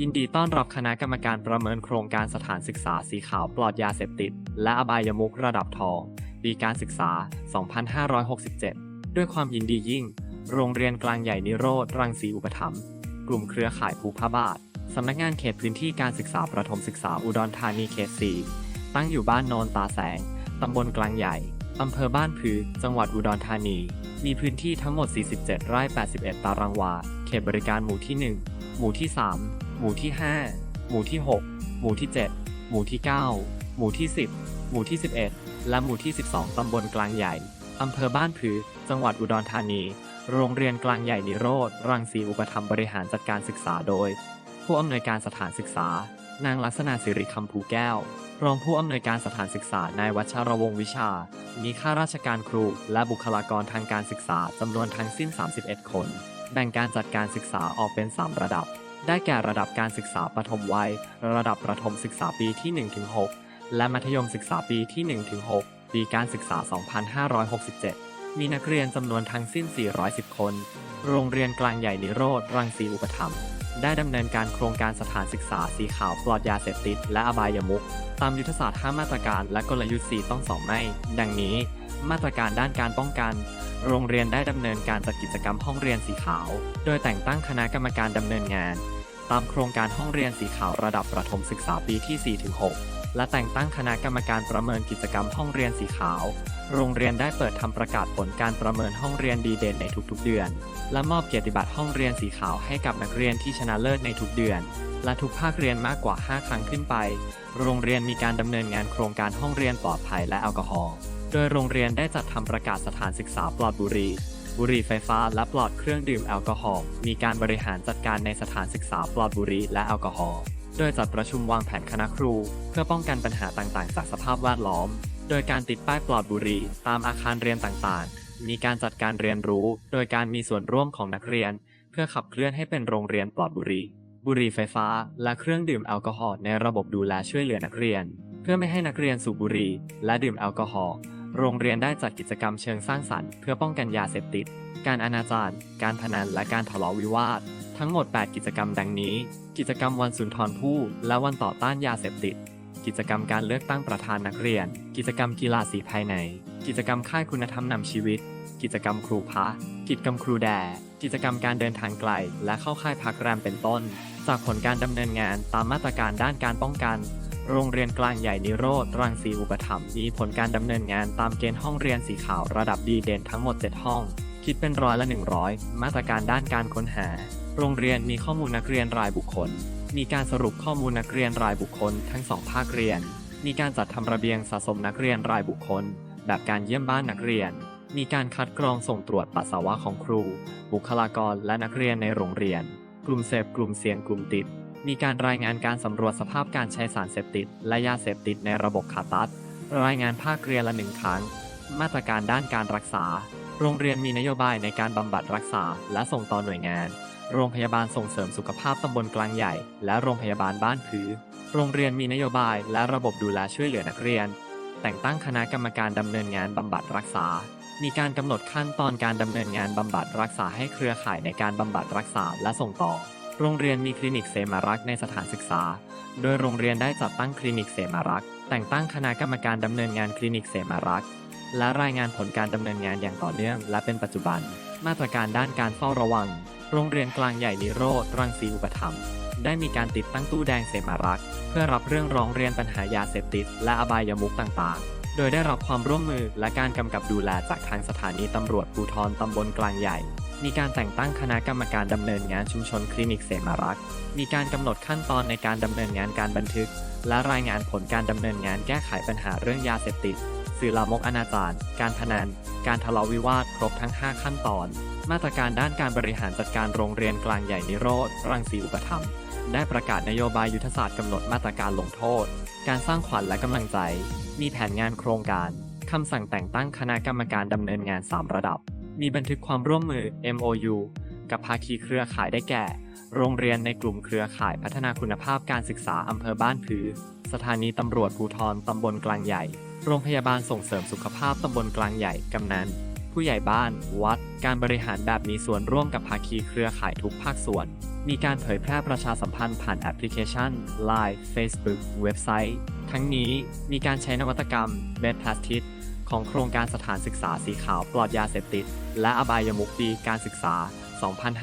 ยินดีต้อนรับคณะกรรมการประเมินโครงการสถานศึกษาสีขาวปลอดยาเสพติด และอบายมุขระดับทองปีการศึกษา 2567 ด้วยความยินดียิ่ง โรงเรียนกลางใหญ่นิโรธรังสีอุปถัมภ์กลุ่มเครือข่ายภูพระบาท สำนักงานเขตพื้นที่การศึกษาประถมศึกษาอุดรธานีเขต4ตั้งอยู่บ้านโนนตาแสง ตำบลกลางใหญ่ อำเภอบ้านผือ จังหวัดอุดรธานี มีพื้นที่ทั้งหมด 47 ไร่ 81 ตารางวา เขตบริการหมู่ที่ 1 หมู่ที่ 3 หมู่ที่ 5 หมู่ที่ 6 หมู่ที่ 7 หมู่ที่ 9 หมู่ที่ 10 หมู่ที่ 11 และหมู่ที่ 12 ตำบลกลางใหญ่ อำเภอบ้านผือ จังหวัดอุดรธานี โรงเรียนกลางใหญ่นิโรธ รังสีอุปถัมบริหารจัดการศึกษาโดย ผู้อำนวยการสถานศึกษา นางลักษณะสิริคำภูแก้ว รองผู้อำนวยการสถานศึกษา นายวัชรวงศ์วิชา มีข้าราชการครู และบุคลากรทางการศึกษาจำนวนทั้งสิ้น 31 คน แบ่งการจัดการศึกษาออกเป็น 3 ระดับ ได้แก่ระดับการศึกษาปฐมวัย ระดับประถมศึกษาปีที่ 1-6 และมัธยมศึกษาปีที่ 1-6 ปีการศึกษา 2567 มีนักเรียนจำนวนทั้งสิ้น 410 คน โรงเรียนกลางใหญ่นิโรธรังสีอุปถัมภ์ ได้ดำเนินการโครงการสถานศึกษาสีขาวปลอดยาเสพติด และอบายมุขตามยุทธศาสตร์ 5 มาตรการและกลยุทธ์ 4 ต้องสองไม่ ดังนี้ มาตรการด้านการป้องกัน โรงเรียนได้ดำเนินการจัดกิจกรรมห้องเรียนสีขาว โดยแต่งตั้งคณะกรรมการดำเนินงาน ตามโครงการห้องเรียนสีขาวระดับประถมศึกษาปีที่ 4-6 และแต่งตั้งคณะกรรมการประเมินกิจกรรมห้องเรียนสีขาว โรงเรียนได้เปิดทำประกาศผลการประเมินห้องเรียนดีเด่นในทุกๆเดือน และมอบเกียรติบัตรห้องเรียนสีขาวให้กับนักเรียนที่ชนะเลิศในทุกเดือน และทุกภาคเรียนมากกว่า 5 ครั้งขึ้นไป โรงเรียนมีการดำเนินงานโครงการห้องเรียนปลอดภัยและแอลกอฮอล์ โดยโรงเรียนได้จัดทำประกาศสถานศึกษาปลอดบุหรี่บุหรี่ไฟฟ้าและปลอดเครื่องดื่มแอลกอฮอล์ มีการบริหารจัดการในสถานศึกษาปลอดบุหรี่และแอลกอฮอล์ โดยจัดประชุมวางแผนคณะครู เพื่อป้องกันปัญหาต่างๆ จากสภาพแวดล้อม โดยการติดป้ายปลอดบุหรี่ตามอาคารเรียนต่างๆ มีการจัดการเรียนรู้ โดยการมีส่วนร่วมของนักเรียน เพื่อขับเคลื่อนให้เป็นโรงเรียนปลอดบุหรี่ บุหรี่ไฟฟ้า และเครื่องดื่มแอลกอฮอล์ในระบบดูแลช่วยเหลือนักเรียน เพื่อไม่ให้นักเรียนสูบบุหรี่และดื่มแอลกอฮอล์ โรงเรียนได้จัดกิจกรรมเชิงสร้างสรรค์เพื่อป้องกันยาเสพติด การอนาจารการพนันและการทะเลาะวิวาท ทั้งหมด 8 กิจกรรมดังนี้ กิจกรรมวันสุนทรภู่และวันต่อต้านยาเสพติด กิจกรรมการเลือกตั้งประธานนักเรียน กิจกรรมกีฬาสีภายใน กิจกรรมค่ายคุณธรรมนำชีวิต กิจกรรมครูพระกิจกรรมครูแดกิจกรรมการเดินทางไกล และเข้าค่ายพักแรมเป็นต้น จากผลการดำเนินงานตามมาตรการด้านการป้องกัน โรงเรียนกลางใหญ่นิโรธรังสีอุปถัมภ์มีผลการดำเนินงานตามเกณฑ์ห้องเรียนสีขาวระดับดีเด่นทั้งหมด 7 ห้อง คิดเป็นร้อยละ 100 มาตรการด้านการค้นหา โรงเรียนมีข้อมูลนักเรียนรายบุคคล มีการสรุปข้อมูลนักเรียนรายบุคคลทั้งสองภาคเรียน มีการจัดทำระเบียงสะสมนักเรียนรายบุคคล แบบการเยี่ยมบ้านนักเรียน มีการคัดกรองส่งตรวจปัสสาวะของครู บุคลากรและนักเรียนในโรงเรียน กลุ่มเสพกลุ่มเสี่ยงกลุ่มติด มีการรายงานการสำรวจสภาพการใช้สารเสพติด และยาเสพติดในระบบคาตัสรายงานภาคเรียนละหนึ่งครั้ง มาตรการด้านการรักษา โรงเรียนมีนโยบายในการบำบัดรักษา และส่งต่อหน่วยงาน โรงพยาบาลส่งเสริมสุขภาพตำบลกลางใหญ่ และโรงพยาบาลบ้านผือ โรงเรียนมีนโยบายและระบบดูแลช่วยเหลือนักเรียน แต่งตั้งคณะกรรมการดำเนินงานบำบัดรักษา มีการกำหนดขั้นตอนการดำเนินงานบำบัดรักษาให้เครือข่ายในการบำบัดรักษาและส่งต่อ โรงเรียนมีคลินิกเสมารักษ์ในสถานศึกษา โดยโรงเรียนได้จัดตั้งคลินิกเสมารักษ์แต่งตั้งคณะกรรมการดำเนินงานคลินิกเสมารักษ์และรายงานผลการดำเนินงานอย่างต่อเนื่องและเป็นปัจจุบัน มาตรการด้านการเฝ้าระวัง โรงเรียนกลางใหญ่นิโรธรังสีอุปถัมภ์ได้มีการติดตั้งตู้แดงเสมารักษ์เพื่อรับเรื่องร้องเรียนปัญหายาเสพติดและอบายมุขต่างๆ โดยได้รับความร่วมมือและการกำกับดูแลจากทางสถานีตำรวจภูธรตำบลกลางใหญ่ มีการแต่งตั้งคณะกรรมการดำเนินงานชุมชนคลินิกเสมารักษ์มีการกำหนดขั้นตอนในการดำเนินงานการบันทึก และรายงานผลการดำเนินงานแก้ไขปัญหาเรื่องยาเสพติดสื่อลามกอนาจารการพนัน การทะเลาะวิวาทครบทั้ง 5 ขั้นตอน มาตรการด้านการบริหารจัดการโรงเรียนกลางใหญ่นิโรธรังสีอุปถัมภ์ได้ประกาศนโยบายยุทธศาสตร์กำหนดมาตรการลงโทษ การสร้างขวัญและกำลังใจ มีแผนงานโครงการคำสั่งแต่งตั้งคณะกรรมการดำเนินงาน 3 ระดับ มีบันทึกความร่วมมือ MOU กับภาคีเครือข่ายได้แก่ โรงเรียนในกลุ่มเครือข่ายพัฒนาคุณภาพการศึกษาอำเภอบ้านผือ สถานีตำรวจภูธรตำบลกลางใหญ่ โรงพยาบาลส่งเสริมสุขภาพตำบลกลางใหญ่ กำนัน ผู้ใหญ่บ้าน วัด การบริหารแบบมีส่วนร่วมกับภาคีเครือข่ายทุกภาคส่วน มีการเผยแพร่ประชาสัมพันธ์ผ่านแอปพลิเคชัน Line Facebook เว็บไซต์ ทั้งนี้มีการใช้นวัตกรรม b e d p l a s t i c ของโครงการสถานศึกษาสีขาวปลอดยาเสพติด และอบายมุขปีการศึกษา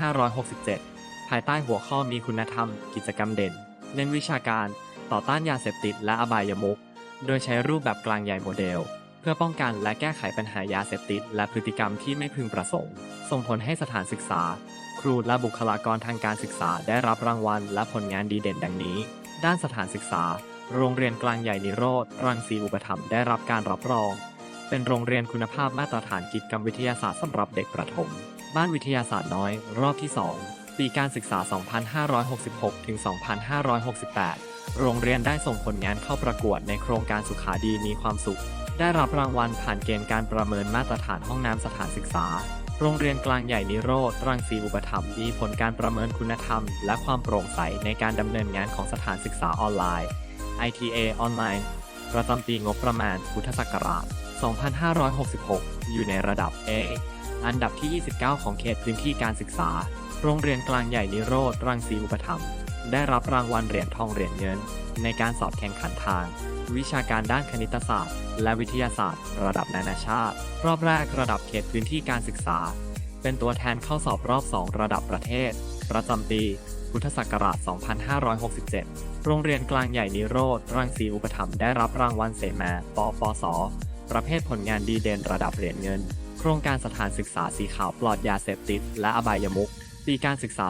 2567 ภายใต้หัวข้อมีคุณธรรม กิจกรรมเด่น เน้นวิชาการ ต่อต้านยาเสพติดและอบายมุข โดยใช้รูปแบบกลางใหญ่โมเดล เพื่อป้องกันและแก้ไขปัญหายาเสพติด และพฤติกรรมที่ไม่พึงประสงค์ ส่งผลให้สถานศึกษา ครูและบุคลากรทางการศึกษาได้รับรางวัล และผลงานดีเด่นดังนี้ ด้านสถานศึกษา โรงเรียนกลางใหญ่นิโรธรังสีอุปถัมภ์ได้รับการรับรอง เป็นโรงเรียนคุณภาพมาตรฐานกิจกรรมวิทยาศาสตร์สำหรับเด็กประถม บ้านวิทยาศาสตร์น้อย รอบที่ 2 ปีการศึกษา 2566-2568 โรงเรียนได้ส่งผลงานเข้าประกวดในโครงการสุขาดีมีความสุข ได้รับรางวัลผ่านเกณฑ์การประเมินมาตรฐานห้องน้ำสถานศึกษา โรงเรียนกลางใหญ่นิโรธรังสีอุปถัมภ์มีผลการประเมินคุณธรรม และความโปร่งใสในการดำเนินงานของสถานศึกษาออนไลน์ ITA ออนไลน์ประจำปีงบประมาณพุทธศักราช 2566 อยู่ในระดับ A อันดับที่ 29 ของเขตพื้นที่การศึกษา โรงเรียนกลางใหญ่นิโรธรังสีอุปถัมภ์ ได้รับรางวัลเหรียญทองเหรียญเงิน ในการสอบแข่งขันทาง วิชาการด้านคณิตศาสตร์ และวิทยาศาสตร์ ระดับนานาชาติ รอบแรกระดับเขตพื้นที่การศึกษา เป็นตัวแทนเข้าสอบรอบ 2 ระดับประเทศ ประจำปีพุทธศักราช 2567 โรงเรียนกลางใหญ่นิโรธ รังสีอุปถัมภ์ได้รับรางวัลเสมาปปส ประเภทผลงานดีเด่นระดับเหรียญเงิน โครงการสถานศึกษาสีขาวปลอดยาเสพติด และอบายมุขปีการศึกษา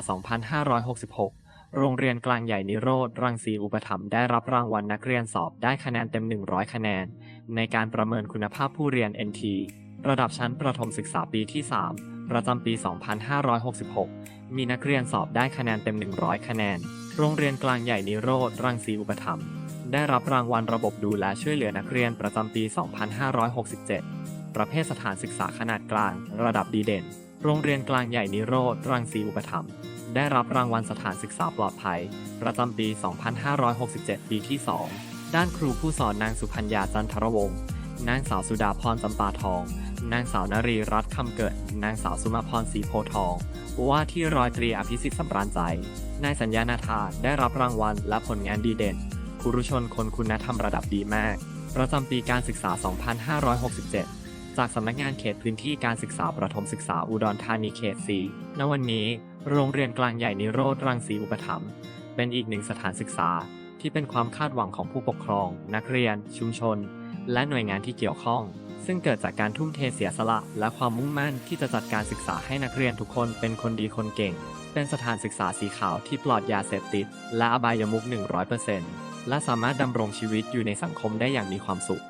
2566 โรงเรียนกลางใหญ่นิโรธ รังสีอุปถัมภ์ได้รับรางวัลนักเรียนสอบได้คะแนนเต็ม 100 คะแนน ในการประเมินคุณภาพผู้เรียน NT ระดับชั้นประถมศึกษาปีที่ 3 ประจำปี 2566 มีนักเรียนสอบได้คะแนนเต็ม 100 คะแนน โรงเรียนกลางใหญ่นิโรธ รังสีอุปถัมภ์ได้รับรางวัลระบบดูแลช่วยเหลือนักเรียนประจำปี 2567 ประเภทสถานศึกษาขนาดกลาง ระดับดีเด่น โรงเรียนกลางใหญ่นิโรธ รังสีอุปถัมภ์ ได้รับรางวัลสถานศึกษาปลอดภัย ประจำปี 2567 ปีที่ 2 ด้านครูผู้สอนนางสุพัญญาจันทรวงศ์ นางสาวสุดาพรจำปาทอง นางสาวนรีรัตน์คำเกิด นางสาวสุมาพรศรีโพทอง ว่าที่ร้อยตรีอภิสิทธิ์สำราญใจ นายสัญญานาธาได้รับรางวัลและผลงานดีเด่นครุชนคนคุณธรรมระดับดีมาก ประจำปีการศึกษา 2567 จากสำนักงานเขตพื้นที่การศึกษาประถมศึกษาอุดรธานีเขต 4 ณ วันนี้ โรงเรียนกลางใหญ่นิโรธรังสีอุปถัมภ์เป็นอีกหนึ่งสถานศึกษาที่เป็นความคาดหวังของผู้ปกครอง นักเรียน ชุมชน และหน่วยงานที่เกี่ยวข้อง ซึ่งเกิดจากการทุ่มเทเสียสละ และความมุ่งมั่นที่จะจัดการศึกษาให้นักเรียนทุกคนเป็นคนดีคนเก่ง เป็นสถานศึกษาสีขาวที่ปลอดยาเสพติด และอบายมุข100%และสามารถดำรงชีวิตอยู่ในสังคมได้อย่างมีความสุข